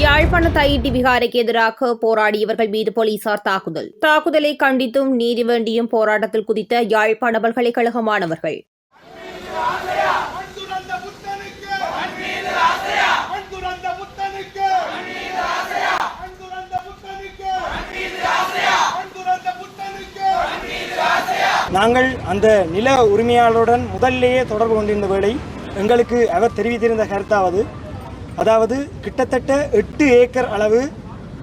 யாழ்ப்பாண தையிட்டி விகாரைக்கு எதிராக போராடியவர்கள் மீது போலீசார் தாக்குதல். தாக்குதலை கண்டித்தும் நீதி வேண்டியும் போராட்டத்தில் குதித்த யாழ்ப்பாண பல்கலைக்கழக மாணவர்கள் நாங்கள் அந்த நில உரிமையாளருடன் முதல்லேயே தொடர்பு கொண்டிருந்த வேளை எங்களுக்கு அவர் தெரிவித்திருந்த கருத்தாவது அதாவது கிட்டத்தட்ட எட்டு ஏக்கர் அளவு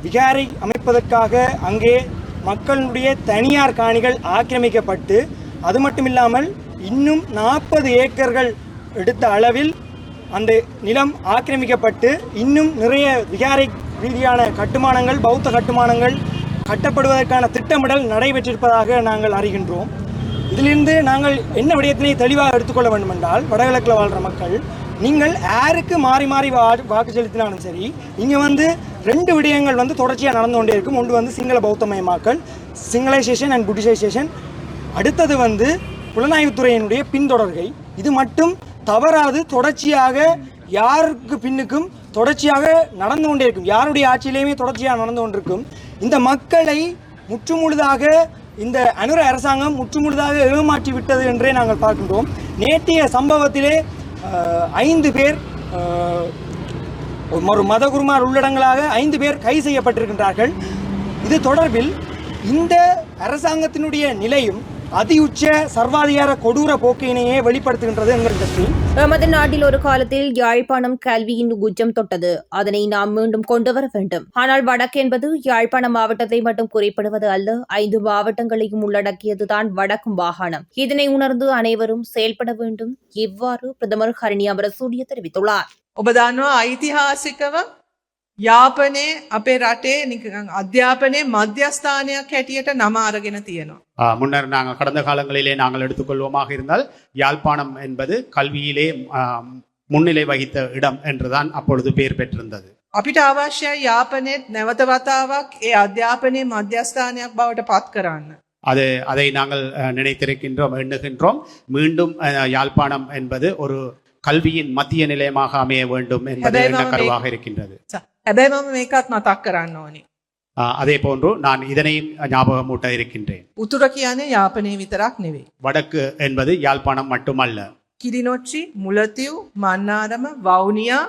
விகாரை அமைப்பதற்காக அங்கே மக்களுடைய தனியார் காணிகள் ஆக்கிரமிக்கப்பட்டு அது மட்டும் இல்லாமல் இன்னும் நாற்பது ஏக்கர்கள் எடுத்த அளவில் அந்த நிலம் ஆக்கிரமிக்கப்பட்டு இன்னும் நிறைய விகாரை ரீதியான கட்டுமானங்கள் பௌத்த கட்டுமானங்கள் கட்டப்படுவதற்கான திட்டமிடல் நடைபெற்றிருப்பதாக நாங்கள் அறிகின்றோம். இதிலிருந்து நாங்கள் என்ன விடயத்தினை தெளிவாக எடுத்துக்கொள்ள வேண்டும் என்றால் வடகிழக்கில் வாழ்கிற மக்கள் நீங்கள் யாருக்கு மாறி மாறி வா வாக்கு செலுத்தினாலும் சரி இங்கே வந்து ரெண்டு விடயங்கள் வந்து தொடர்ச்சியாக நடந்து கொண்டே இருக்கும். ஒன்று வந்து சிங்கள பௌத்தமயமாக்கல் சிங்களைசேஷன் அண்ட் புட்டிசைசேஷன் அடுத்தது வந்து புலனாய்வுத்துறையினுடைய பின்தொடர்கை. இது மட்டும் தவறாது தொடர்ச்சியாக யாருக்கு பின்னுக்கும் தொடர்ச்சியாக நடந்து கொண்டே இருக்கும். யாருடைய ஆட்சியிலையுமே தொடர்ச்சியாக நடந்து கொண்டிருக்கும். இந்த மக்களை முற்றுமுழுதாக இந்த அனுர அரசாங்கம் முற்றுமுழுதாக ஏமாற்றி விட்டது என்றே நாங்கள் பார்க்கின்றோம். நேற்றைய சம்பவத்திலே ஐந்து பேர் ஒரு மதகுருமார் உள்ளடங்களாக ஐந்து பேர் கை செய்யப்பட்டிருக்கின்றார்கள். இது தொடர்பில் இந்த அரசாங்கத்தினுடைய நிலையும் அதியுச்ச சர்வாதிகார கொடூர போக்கினையே வெளிப்படுத்துகின்றது என்கிறது எமது நாட்டில் ஒரு காலத்தில் யாழ்ப்பாணம் கல்வியின் உச்சம் தொட்டது அதனை நாம் மீண்டும் கொண்டு வர வேண்டும் ஆனால் வடக்கு என்பது யாழ்ப்பாணம் மாவட்டத்தை மட்டும் குறிப்பிடுவது அல்ல ஐந்து மாவட்டங்களையும் உள்ளடக்கியதுதான் வடக்கு மாகாணம் இதனை உணர்ந்து அனைவரும் செயல்பட வேண்டும் இவ்வாறு பிரதமர் ஹரணி அமரசூரிய தெரிவித்துள்ளார் ඔබ දන්නවා ඓතිහාසිකව යාපනයේ අපේ රටේ නිකන් අධ්‍යාපනයේ මධ්‍යස්ථානයක් හැටියට නම අරගෙන තියෙනවා. ஆ, முன்னர் நாங்கள் கடந்த காலங்களிலே நாங்கள் எடுத்துக்கொள்வோமாக இருந்தால் யாழ்ப்பாணம் என்பது கல்வியிலே ஆ, முன்னிலை வகித்த இடம் என்றுதான் அப்பொழுது பெயர் பெற்றிருந்தது අපිට අවශ්‍යයි යාපනයත් නැවත වතාවක් ඒ අධ්‍යාපනයේ මධ්‍යස්ථානයක් බවට පත් කරන්න. அது அதை நாங்கள் அ, நினைத்திருக்கின்றோம் எண்ணுகின்றோம் மீண்டும் அ, யாழ்ப்பாணம் என்பது ஒரு கல்வியின் மத்திய நிலையமாக அமைய வேண்டும் என்பது හැබැයි මම எண்ணக்கருவாக මේ- இருக்கின்றது ස- හැබැයි මම මේකත් මතක් කරන්න ඕනි. ஆ, அதே போன்று நான் இதனையும் ஞாபகமூட்ட இருக்கின்றேன் උතුර කියන්නේ යාපනයේ විතරක් නෙවෙයි. வடக்கு என்பது யாழ்ப்பாணம் மட்டுமல்ல කිරිනොච්චි මුලතිව් මන්නාරම වවුනියා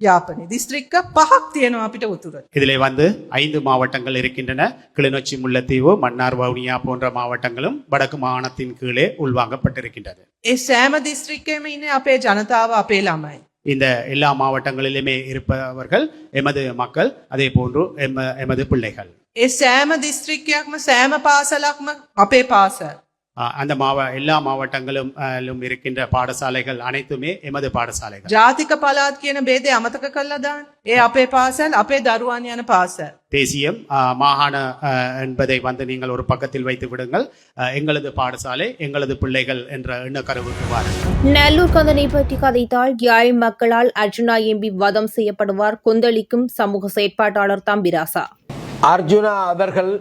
යාපනය දිස්ත්‍රික්ක පහක් තියෙනවා අපිට උතුර. இதிலே வந்து ஐந்து மாவட்டங்கள் இருக்கின்றன கிளிநொச்சி முல்லைத்தீவு மன்னார் வவுனியா போன்ற மாவட்டங்களும் வடக்கு மாகாணத்தின் கீழே உள்வாங்கப்பட்டிருக்கின்றது ඒ සෑම දිස්ත්‍රික්කයම ඉන්න අපේ ජනතාව අපේ ළමයි. இந்த எல்லா மாவட்டங்களிலுமே இருப்பவர்கள் எமது மக்கள் அதே போன்று எம எமது பிள்ளைகள் ඒ සෑම දිස්ත්‍රික්කයක්ම සෑම පාසලක්ම අපේ පාසල්. ஆஹ் அந்த மாவ எல்லா மாவட்டங்களும் ஆஹ் லும் இருக்கின்ற பாடசாலைகள் அனைத்துமே எமது பாடசாலைகள் ජාතික පලාත් කියන බේදේ අමතක කල්ලා දාන්න. ඒ අපේ පාසල් අපේ දරුවන් යන පාසල්. தேசியம் ஆஹ் மாகாண ஆஹ் என்பதை வந்து நீங்கள் ஒரு பக்கத்தில் வைத்து விடுங்கள் ஆஹ் எங்களது பாடசாலை எங்களது பிள்ளைகள் என்ற எண்ணக்கருவுக்கு வாருங்கள் நல்லூர் கந்தனை பற்றி கதைத்தால் யாழ் மக்களால் அர்ஜுனா எம்பி வதம் செய்யப்படுவார் கொந்தளிக்கும் சமூக செயற்பாட்டாளர் தம்பிராசா அர்ஜுனா அவர்கள்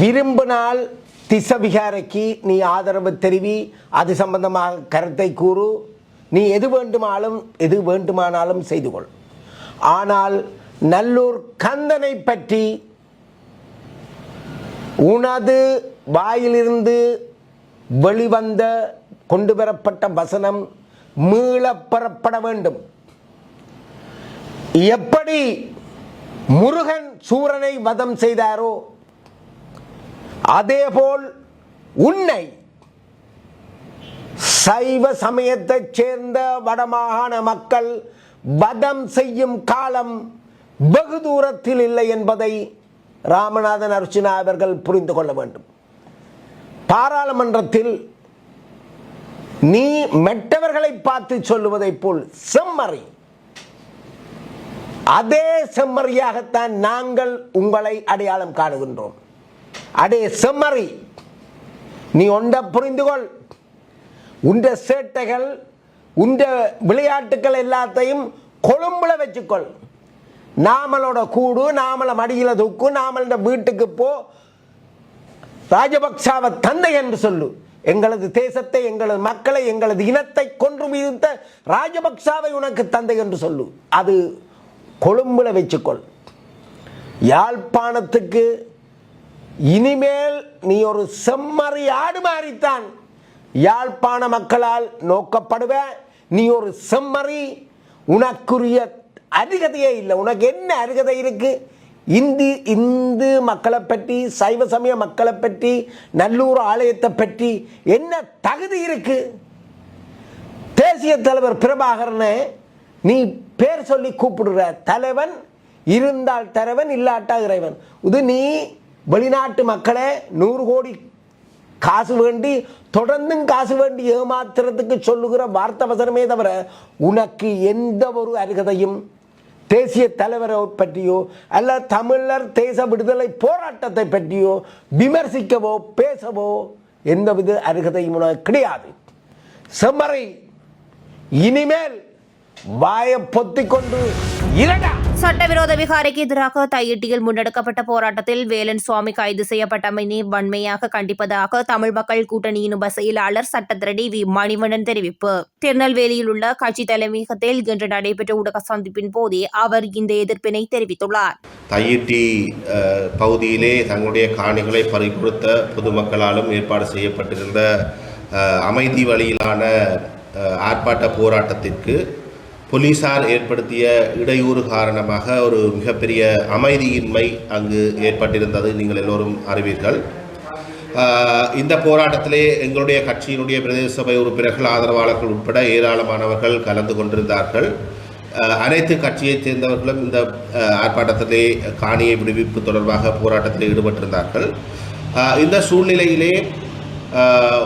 விரும்பினால் திசவிகாரைக்கு நீ ஆதரவு தெரிவி அது சம்பந்தமாக கருத்தை கூறு. நீ எது வேண்டுமானாலும் எது வேண்டுமானாலும் செய்து கொள். ஆனால் நல்லூர் கந்தனை பற்றி உனது வாயிலிருந்து வெளிவந்த கொண்டு வரப்பட்ட வசனம் மீளப்பெறப்பட வேண்டும். எப்படி முருகன் சூரனை வதம் செய்தாரோ அதேபோல் உன்னை சைவ சமயத்தைச் சேர்ந்த வடமாகாண மக்கள் வதம் செய்யும் காலம் வெகு தூரத்தில் இல்லை என்பதை ராமநாதன் அர்ச்சுனா அவர்கள் புரிந்து கொள்ள வேண்டும். பாராளுமன்றத்தில் நீ மெட்டவர்களை பார்த்து சொல்லுவதைப் போல் செம்மறி. அதே செம்மறியாகத்தான் நாங்கள் உங்களை அடையாளம் காணுகின்றோம். அடே செம்மறி. நீ ஒன்றை புரிந்து கொள் உண்ட சேட்டைகள் உண்ட விளையாட்டுகள் எல்லாத்தையும் கொழும்புல வச்சுக்கொள். நாமளோட கூடு நாமள மடியில தூக்கு நாமளோட வீட்டுக்கு போ. ராஜபக்சாவை தந்தை என்று சொல்லு. எங்களது தேசத்தை எங்களது மக்களை எங்களது இனத்தை கொன்று வீழ்த்த ராஜபக்சாவை உனக்கு தந்தை என்று சொல்லு. அது கொழும்புல வச்சுக்கொள். யாழ்ப்பாணத்துக்கு இனிமேல் நீ ஒரு செம்மறி ஆடு மாறித்தான். யாழ்ப்பாண மக்களால் நோக்கப்படுவ நீ ஒரு செம்மறி. உனக்குரிய அருகதையே இல்லை. உனக்கு என்ன அருகதை இருக்கு? இந்தி இந்து மக்களை பற்றி சைவ சமய மக்களை பற்றி நல்லூர் ஆலயத்தை பற்றி என்ன தகுதி இருக்கு? தேசிய தலைவர் பிரபாகரனை நீ பேர் சொல்லி கூப்பிடுற தலைவன் இருந்தால் தலைவன் இல்லாட்டா இறைவன். இது நீ வெளிநாட்டு மக்களை நூறு கோடி காசு வேண்டி தொடர்ந்தும் காசு வேண்டி ஏமாத்துறதுக்கு சொல்லுகிற வார்த்தை வசனமே தவிர உனக்கு எந்த ஒரு அருகதையும் தேசிய தலைவரை பற்றியோ அல்ல தமிழர் தேச விடுதலை போராட்டத்தை பற்றியோ விமர்சிக்கவோ பேசவோ எந்தவித அருகதையும் உனக்கு கிடையாது. செம்மறை இனிமேல் வாயை பொத்திக்கொண்டு இரண்டா இரடா. சட்டவிரோத விகாரைக்கு எதிராக தையிட்டியில் முன்னெடுக்கப்பட்ட போராட்டத்தில் வேலன் சுவாமி கைது செய்யப்பட்டமையை வன்மையாக கண்டிப்பதாக தமிழ் மக்கள் கூட்டணியின் உப செயலாளர் சட்டத்திரடி வி மணிவண்ணன் தெரிவிப்பு. திருநெல்வேலியில் உள்ள கட்சி தலைமையகத்தில் இன்று நடைபெற்ற ஊடக சந்திப்பின் போதே அவர் இந்த எதிர்ப்பினை தெரிவித்துள்ளார். தையிட்டி பகுதியிலே தங்களுடைய காணிகளை பறிகொடுத்த பொதுமக்களாலும் ஏற்பாடு செய்யப்பட்டிருந்த அமைதி வழியிலான ஆர்ப்பாட்ட போராட்டத்திற்கு போலீசார் ஏற்படுத்திய இடையூறு காரணமாக ஒரு மிகப்பெரிய அமைதியின்மை அங்கு ஏற்பட்டிருந்தது. நீங்கள் எல்லோரும் அறிவீர்கள். இந்த போராட்டத்திலே எங்களுடைய கட்சியினுடைய பிரதேச சபை உறுப்பினர்கள் ஆதரவாளர்கள் உட்பட ஏராளமானவர்கள் கலந்து கொண்டிருந்தார்கள். அனைத்து கட்சியைச் சேர்ந்தவர்களும் இந்த ஆர்ப்பாட்டத்திலே காணியை விடுவிப்பு தொடர்பாக போராட்டத்தில் ஈடுபட்டிருந்தார்கள். இந்த சூழ்நிலையிலே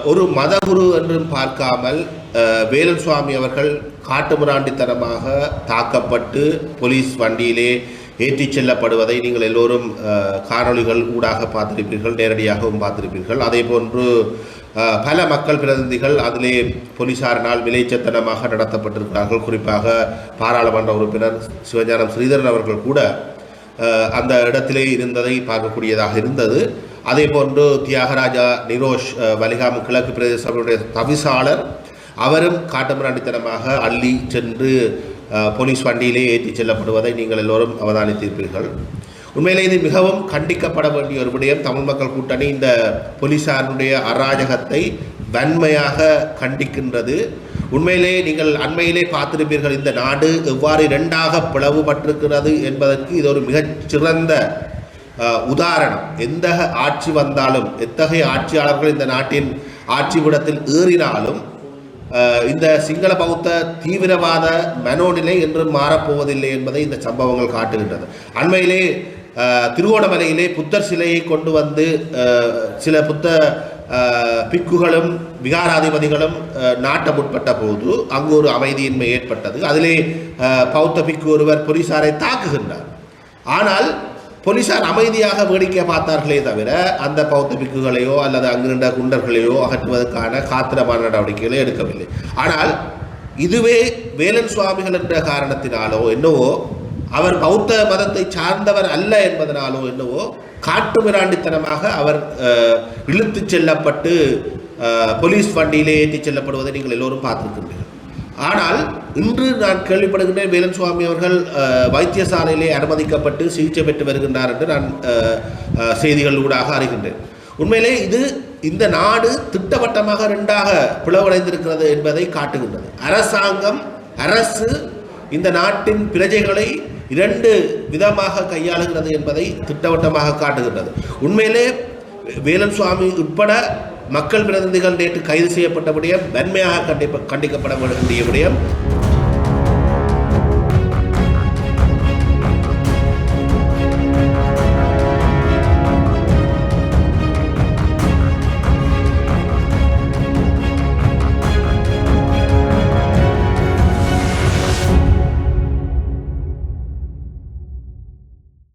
ஒரு மதகுரு என்றும் பார்க்காமல் வேலன் சுவாமி அவர்கள் காட்டுமிராண்டித்தனமாக தாக்கப்பட்டு போலீஸ் வண்டியிலே ஏற்றிச் செல்லப்படுவதை நீங்கள் எல்லோரும் காணொலிகள் ஊடாக பார்த்திருப்பீர்கள் நேரடியாகவும் பார்த்திருப்பீர்கள். அதே போன்று பல மக்கள் பிரதிநிதிகள் அதிலே போலீசாரினால் விளைச்சத்தனமாக நடத்தப்பட்டிருக்கிறார்கள். குறிப்பாக பாராளுமன்ற உறுப்பினர் சிவஞானம் ஸ்ரீதரன் அவர்கள் கூட அந்த இடத்திலே இருந்ததை பார்க்கக்கூடியதாக இருந்தது. அதே போன்று தியாகராஜா நிரோஷ் வலிகாம் கிழக்கு பிரதேச சபையுடைய தவிசாளர் அவரும் காட்டுமிராண்டித்தனமாக அள்ளி சென்று போலீஸ் வண்டியிலே ஏற்றிச் செல்லப்படுவதை நீங்கள் எல்லோரும் அவதானித்திருப்பீர்கள் உண்மையிலே இது மிகவும் கண்டிக்கப்பட வேண்டிய ஒரு விடயம். தமிழ் மக்கள் கூட்டணி இந்த போலீசாருடைய அராஜகத்தை வன்மையாக கண்டிக்கின்றது. உண்மையிலே நீங்கள் அண்மையிலே பார்த்திருப்பீர்கள் இந்த நாடு எவ்வாறு இரண்டாக பிளவுபட்டிருக்கிறது என்பதற்கு இது ஒரு மிகச்சிறந்த உதாரணம். எந்த ஆட்சி வந்தாலும் எத்தகைய ஆட்சியாளர்கள் இந்த நாட்டின் ஆட்சி விடத்தில் ஏறினாலும் இந்த சிங்கள பௌத்த தீவிரவாத மனோநிலை என்று மாறப்போவதில்லை என்பதை இந்த சம்பவங்கள் காட்டுகின்றது. அண்மையிலே திருவோணமலையிலே புத்தர் சிலையை கொண்டு வந்து சில புத்த பிக்குகளும் விகாராதிபதிகளும் நாட்ட முற்பட்ட போது அங்கு ஒரு அமைதியின்மை ஏற்பட்டது. அதிலே பௌத்த பிக்கு ஒருவர் போலீசாரை தாக்குகின்றார். ஆனால் போலீசார் அமைதியாக வேடிக்கை பார்த்தார்களே தவிர அந்த பௌத்த பிக்குகளையோ அல்லது அங்கிருந்த குண்டர்களையோ அகற்றுவதற்கான காத்திரமான நடவடிக்கைகளை எடுக்கவில்லை. ஆனால் இதுவே வேலன் சுவாமிகள் என்ற காரணத்தினாலோ என்னவோ அவர் பௌத்த மதத்தை சார்ந்தவர் அல்ல என்பதனாலோ என்னவோ காட்டுமிராண்டித்தனமாக அவர் இழுத்துச் செல்லப்பட்டு போலீஸ் வண்டியிலே ஏற்றிச் செல்லப்படுவதை நீங்கள் எல்லோரும் பார்த்துருக்கின்றீர்கள் ஆனால் இன்று நான் கேள்விப்படுகின்றேன் வேலன் சுவாமி அவர்கள் வைத்தியசாலையிலே அனுமதிக்கப்பட்டு சிகிச்சை பெற்று வருகின்றார் என்று நான் செய்திகள் ஊடாக அறிகின்றேன். உண்மையிலே இது இந்த நாடு திட்டவட்டமாக ரெண்டாக பிளவடைந்திருக்கிறது என்பதை காட்டுகின்றது. அரசாங்கம் அரசு இந்த நாட்டின் பிரஜைகளை இரண்டு விதமாக கையாளுகிறது என்பதை திட்டவட்டமாக காட்டுகின்றது. உண்மையிலே வேலன் சுவாமி உட்பட மக்கள் பிரதிநிதிகள் நேற்று கைது செய்யப்பட்ட விடயம் வன்மையாக கண்டிப்ப கண்டிக்கப்பட வேண்டிய விடயம்.